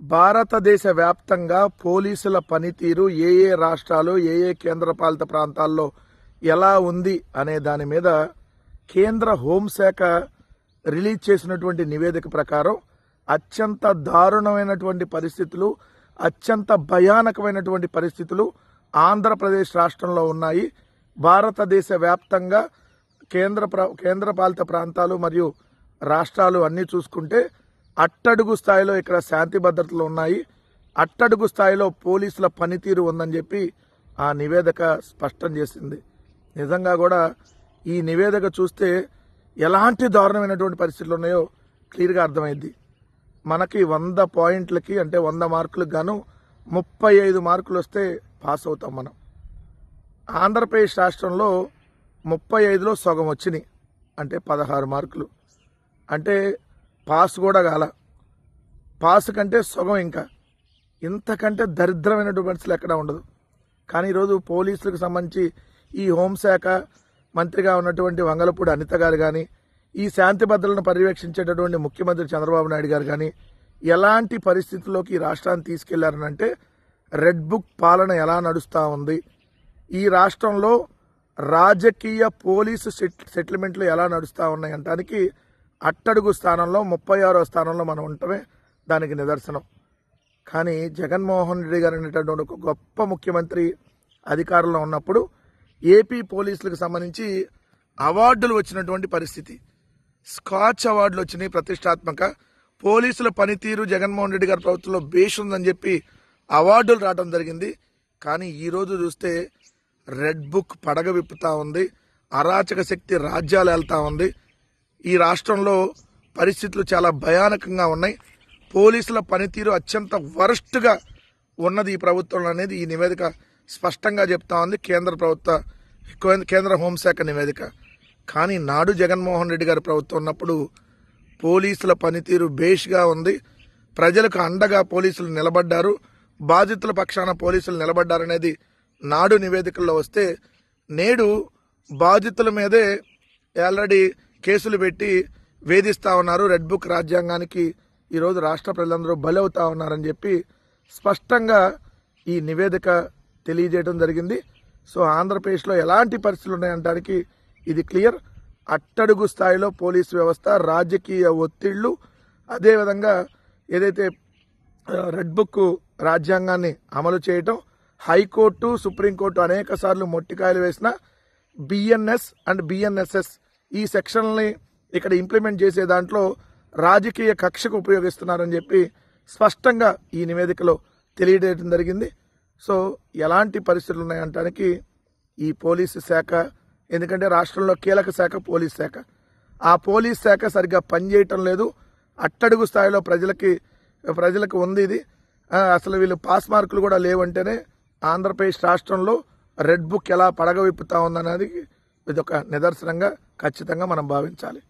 భారతదేశ వ్యాప్తంగా పోలీసుల పనితీరు ఏ ఏ రాష్ట్రాలు ఏ ఏ కేంద్రపాలిత ప్రాంతాల్లో ఎలా ఉంది అనే దాని మీద కేంద్ర హోంశాఖ రిలీజ్ చేసినటువంటి నివేదిక ప్రకారం అత్యంత దారుణమైనటువంటి పరిస్థితులు అత్యంత భయానకమైనటువంటి పరిస్థితులు ఆంధ్రప్రదేశ్ రాష్ట్రంలో ఉన్నాయి. భారతదేశ వ్యాప్తంగా కేంద్ర ప్ర కేంద్రపాలిత ప్రాంతాలు మరియు రాష్ట్రాలు అన్నీ చూసుకుంటే అట్టడుగు స్థాయిలో ఇక్కడ శాంతి భద్రతలు ఉన్నాయి. అట్టడుగు స్థాయిలో పోలీసుల పనితీరు ఉందని చెప్పి ఆ నివేదిక స్పష్టం చేసింది. నిజంగా కూడా ఈ నివేదిక చూస్తే ఎలాంటి దారుణమైనటువంటి పరిస్థితులు ఉన్నాయో క్లియర్గా అర్థమైంది. మనకి వంద పాయింట్లకి అంటే వంద మార్కులకు గాను ముప్పై ఐదు మార్కులు వస్తే పాస్ అవుతాం మనం. ఆంధ్రప్రదేశ్ రాష్ట్రంలో ముప్పై ఐదులో సగం వచ్చినాయి. అంటే పదహారు మార్కులు. అంటే పాస్ కూడా కాల. పాస్ కంటే సగం ఇంకా. ఇంతకంటే దరిద్రమైనటువంటి పరిస్థితులు ఎక్కడ ఉండదు. కానీ ఈరోజు పోలీసులకు సంబంధించి ఈ హోంశాఖ మంత్రిగా ఉన్నటువంటి వంగలపూడి అనిత గారు కానీ ఈ శాంతి భద్రలను పర్యవేక్షించేటటువంటి ముఖ్యమంత్రి చంద్రబాబు నాయుడు గారు కానీ ఎలాంటి పరిస్థితుల్లోకి ఈ రాష్ట్రాన్ని తీసుకెళ్ళారనంటే రెడ్ బుక్ పాలన ఎలా నడుస్తూ ఉంది? ఈ రాష్ట్రంలో రాజకీయ పోలీసు సెట్ సెటిల్మెంట్లు ఎలా నడుస్తూ ఉన్నాయి అంటానికి అట్టడుగు స్థానంలో ముప్పై ఆరో స్థానంలో మనం ఉండటమే దానికి నిదర్శనం. కానీ జగన్మోహన్ రెడ్డి గారు అనేటటువంటి ఒక గొప్ప ముఖ్యమంత్రి అధికారంలో ఉన్నప్పుడు ఏపీ పోలీసులకు సంబంధించి అవార్డులు వచ్చినటువంటి పరిస్థితి. స్కాచ్ అవార్డులు వచ్చినాయి ప్రతిష్టాత్మక. పోలీసుల పనితీరు జగన్మోహన్ రెడ్డి గారి ప్రభుత్వంలో బేష్ ఉందని చెప్పి అవార్డులు రావడం జరిగింది. కానీ ఈరోజు చూస్తే రెడ్ బుక్ పడగ విప్పుతా ఉంది. అరాచక శక్తి రాజ్యాలు వెళ్తా ఉంది. ఈ రాష్ట్రంలో పరిస్థితులు చాలా భయానకంగా ఉన్నాయి. పోలీసుల పనితీరు అత్యంత వరస్ట్గా ఉన్నది ఈ ప్రభుత్వంలో అనేది ఈ నివేదిక స్పష్టంగా చెప్తా ఉంది. కేంద్ర ప్రభుత్వ కేంద్ర హోంశాఖ నివేదిక. కానీ నాడు జగన్మోహన్ రెడ్డి గారి ప్రభుత్వం ఉన్నప్పుడు పోలీసుల పనితీరు బేష్గా ఉంది. ప్రజలకు అండగా పోలీసులు నిలబడ్డారు. బాధితుల పక్షాన పోలీసులు నిలబడ్డారనేది నాడు నివేదికల్లో వస్తే నేడు బాధితుల మీదే ఆల్రెడీ కేసులు పెట్టి వేధిస్తా ఉన్నారు. రెడ్ బుక్ రాజ్యాంగానికి ఈరోజు రాష్ట్ర ప్రజలందరూ బలవుతా ఉన్నారని చెప్పి స్పష్టంగా ఈ నివేదిక తెలియజేయడం జరిగింది. సో ఆంధ్రప్రదేశ్లో ఎలాంటి పరిస్థితులు ఉన్నాయంటానికి ఇది క్లియర్. అట్టడుగు స్థాయిలో పోలీసు వ్యవస్థ రాజకీయ ఒత్తిళ్ళు అదేవిధంగా ఏదైతే రెడ్ బుక్ రాజ్యాంగాన్ని అమలు చేయటం హైకోర్టు సుప్రీంకోర్టు అనేక సార్లు మొట్టికాయలు వేసిన బిఎన్ఎస్ అండ్ బిఎన్ఎస్ఎస్ ఈ సెక్షన్లని ఇక్కడ ఇంప్లిమెంట్ చేసే దాంట్లో రాజకీయ కక్షకు ఉపయోగిస్తున్నారని చెప్పి స్పష్టంగా ఈ నివేదికలో తెలియజేయడం జరిగింది. సో ఎలాంటి పరిస్థితులు ఉన్నాయంటానికి ఈ పోలీసు శాఖ ఎందుకంటే రాష్ట్రంలో కీలక శాఖ పోలీస్ శాఖ. ఆ పోలీస్ శాఖ సరిగ్గా పనిచేయటం లేదు. అట్టడుగు స్థాయిలో ప్రజలకి ప్రజలకు ఉంది ఇది. అసలు వీళ్ళు పాస్ మార్కులు కూడా లేవంటేనే ఆంధ్రప్రదేశ్ రాష్ట్రంలో రెడ్ బుక్ ఎలా పడగ విప్పుతా ఉందనేది ఇది ఒక నిదర్శనంగా ఖచ్చితంగా మనం భావించాలి.